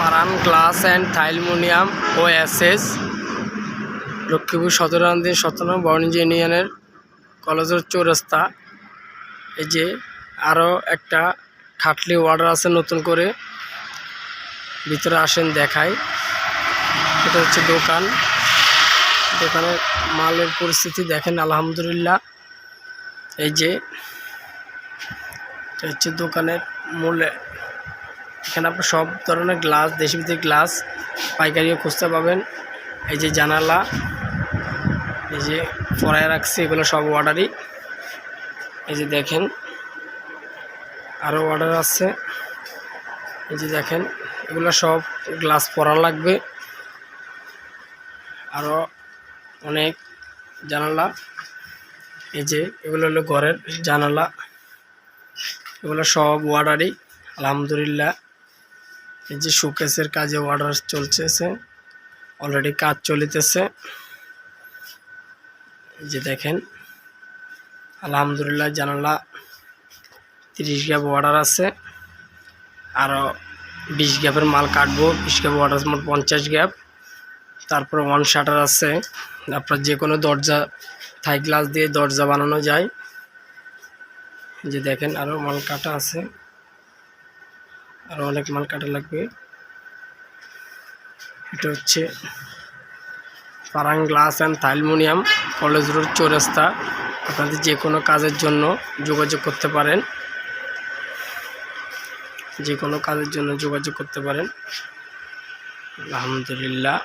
Parana glass and থাইলমোনিয়াম ও SS Lakshmipur সতেরো দিন সতেরো বাণিজ্য ইউনিয়নের কলেজের চৌরাস্তা। এই যে আরও একটা খাটলি অর্ডার আছে, নতুন করে ভিতরে আসেন দেখাই। এটা হচ্ছে দোকান। দোকানের মালের পরিস্থিতি দেখেন, আলহামদুলিল্লাহ। এই যে এটা হচ্ছে দোকানের মূল্যে এখানে আপনি সব ধরনের গ্লাস, দেশি বিদেশি গ্লাস, পাইকারিও খুঁজতে পাবেন। এই যে জানালা, এই যে পড়ায় রাখছি, এগুলো সব অর্ডারই এই যে দেখেন আরও অর্ডার আছে। এই যে দেখেন, এগুলো সব গ্লাস পরা লাগবে। আরও অনেক জানালা। এই যে এগুলো হলো ঘরের জানালা। এগুলো সব অর্ডারই আলহামদুলিল্লাহ। এই যে শোকেসের কাজে অর্ডার চলতেছে। অলরেডি কাজ চলিতেছে। যে দেখেন। আলহামদুলিল্লাহ জানালা তিরিশ গ্যাপ অর্ডার আছে। আরও বিশ গ্যাপের মাল কাটবো। বিশ গ্যাপ অর্ডার মোট পঞ্চাশ গ্যাপ। তারপর ওয়ান শাটার আছে। আপনার যে কোনো দরজা থাই গ্লাস দিয়ে দরজা বানানো যায়। যে দেখেন আরও মাল কাটা আছে। আরও অনেক মাল কাটা লাগবে। এটা হচ্ছে পারাং গ্লাস অ্যান্ড থাইলমোনিয়াম কলেজ রোড চৌরাস্তা। আপনাদের যে কোনো কাজের জন্য যোগাযোগ করতে পারেন। যে কোনো কাজের জন্য যোগাযোগ করতে পারেন। আলহামদুলিল্লাহ।